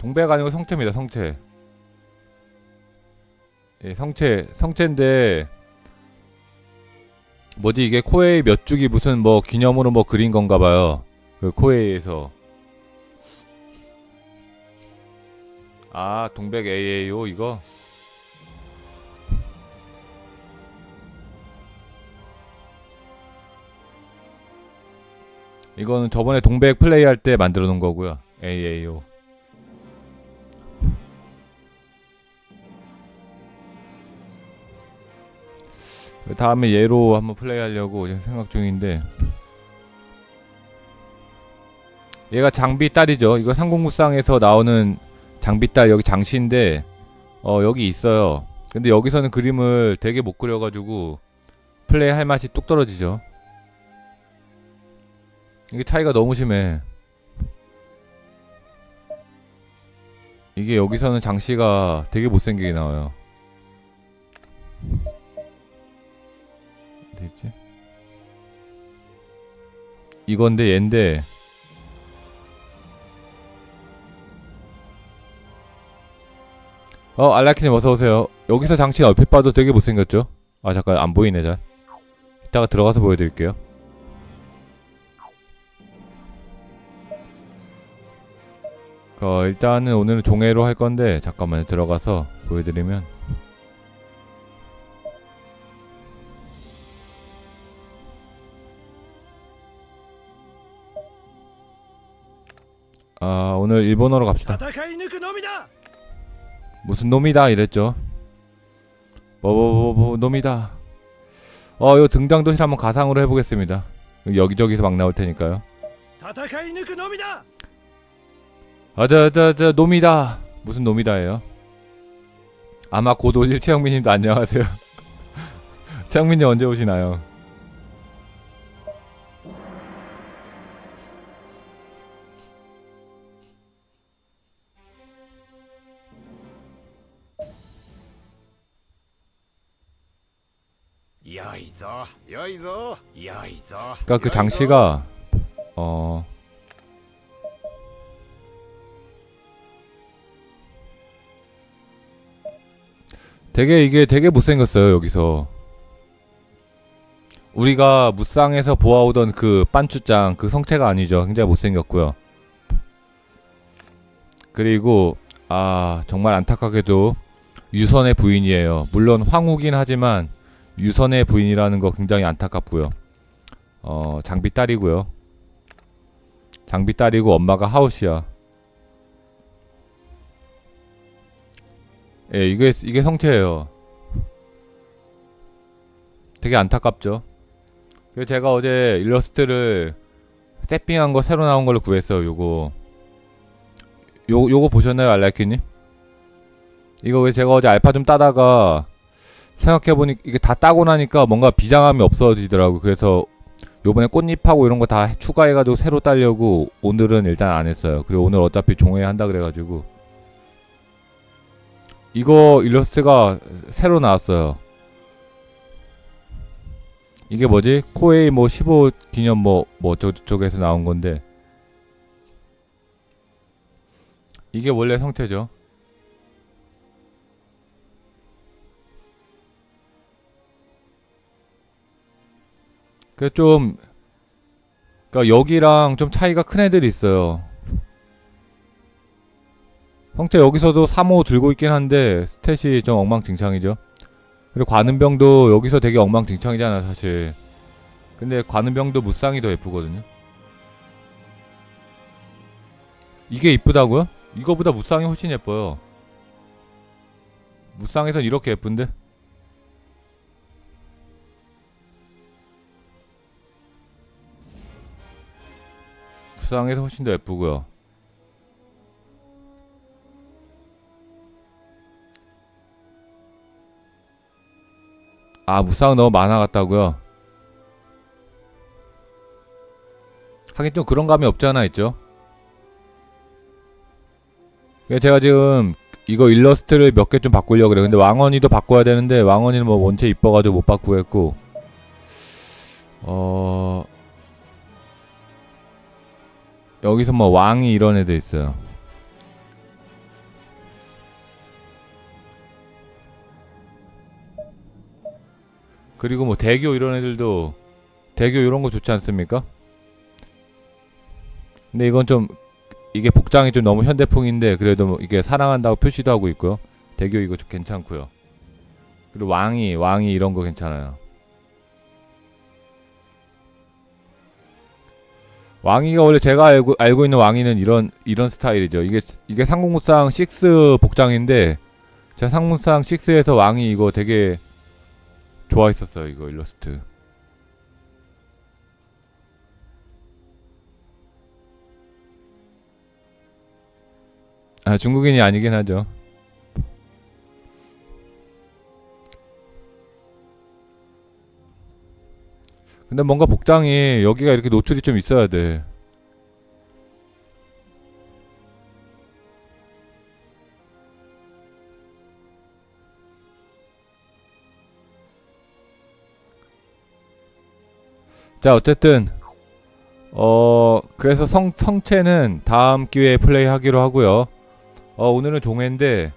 동백 아니고 성체입니다. 성체. 예, 성체, 성체인데 뭐지 이게 코에이 몇 줄기 무슨 뭐 기념으로 뭐 그린 건가 봐요. 그 코에이에서 아 동백 AAO 이거 이거는 저번에 동백 플레이 할 때 만들어 놓은 거고요. AAO. 다음에 얘로 한번 플레이 하려고 지금 생각 중인데 얘가 장비 딸이죠. 이거 상공무쌍에서 나오는 장비 딸 여기 장치인데 어 여기 있어요. 근데 여기서는 그림을 되게 못 그려가지고 플레이 할 맛이 뚝 떨어지죠. 이게 차이가 너무 심해. 이게 여기서는 장씨가 되게 못생기게 나와요. 있지? 이건데 얘인데 어 알라키님 어서 오세요. 여기서 장치 얼핏 봐도 되게 못생겼죠? 아 잠깐 안 보이네 잘. 이따가 들어가서 보여드릴게요. 어, 일단은 오늘은 종회로 할 건데 잠깐만요 들어가서 보여드리면 아 오늘 일본어로 갑시다. 무슨 놈이다? 이랬죠. 뭐뭐뭐뭐 놈이다. 어 요 등장 도시 한번 가상으로 해보겠습니다. 여기저기서 막 나올 테니까요. 아저저저 놈이다. 무슨 놈이다예요? 아마 곧 오실 최영민님도 안녕하세요. 최영민님 언제 오시나요? 여이서 여이서 여이서 그러니까 그 장씨가 어 되게 이게 되게 못생겼어요 여기서. 우리가 무쌍에서 보아오던 그 빤추짱 그 성체가 아니죠. 굉장히 못생겼고요. 그리고 아 정말 안타깝게도 유선의 부인이에요. 물론 황후긴 하지만 유선의 부인이라는 거 굉장히 안타깝고요 어 장비 딸이고요. 장비 딸이고 엄마가 하우시야. 예, 이게 이게 성체예요. 되게 안타깝죠. 그래서 제가 어제 일러스트를 세핑한 거 새로 나온 걸로 구했어요. 요거 요 요거 보셨나요, 알라키님? 이거 왜 제가 어제 알파 좀 따다가 생각해보니 이게 다 따고 나니까 뭔가 비장함이 없어지더라고. 그래서 요번에 꽃잎하고 이런 거 다 추가해가지고 새로 따려고 오늘은 일단 안 했어요. 그리고 오늘 어차피 종회 한다 그래가지고 이거 일러스트가 새로 나왔어요. 이게 뭐지? 코에이 뭐 15 기념 뭐, 뭐 저쪽에서 나온 건데 이게 원래 성체죠. 그좀 그러니까 여기랑 좀 차이가 큰 애들이 있어요. 형체 여기서도 3호 들고 있긴 한데 스탯이 좀 엉망진창이죠. 그리고 관음병도 여기서 되게 엉망진창이잖아 사실. 근데 관음병도 무쌍이 더 예쁘거든요. 이게 이쁘다고요? 이거보다 무쌍이 훨씬 예뻐요. 무쌍에선 이렇게 예쁜데? 무쌍에서 훨씬 더 예쁘고요. 아 무쌍 너무 많아 같다고요? 하긴 좀 그런 감이 없지 않아 있죠? 그래서 제가 지금 이거 일러스트를 몇 개 좀 바꾸려고 그래요. 근데 왕언이도 바꿔야 되는데 왕언이는 뭐 원체 이뻐가지고 못 바꾸고 했고 어 여기서 뭐 왕이 이런 애도 있어요. 그리고 뭐 대교 이런 애들도 대교 이런 거 좋지 않습니까? 근데 이건 좀 이게 복장이 좀 너무 현대풍인데 그래도 뭐 이게 사랑한다고 표시도 하고 있고요. 대교 이거 좀 괜찮고요. 그리고 왕이 왕이 이런 거 괜찮아요. 왕이가 원래 제가 알고 알고 있는 왕이는 이런 이런 스타일이죠. 이게 이게 상공무쌍 6 복장인데 제가 상공무쌍 6에서 왕이 이거 되게 좋아했었어요. 이거 일러스트. 아 중국인이 아니긴 하죠. 근데 뭔가 복장이 여기가 이렇게 노출이 좀 있어야 돼. 자, 어쨌든 어 그래서 성 성체는 다음 기회에 플레이하기로 하고요. 어 오늘은 종회인데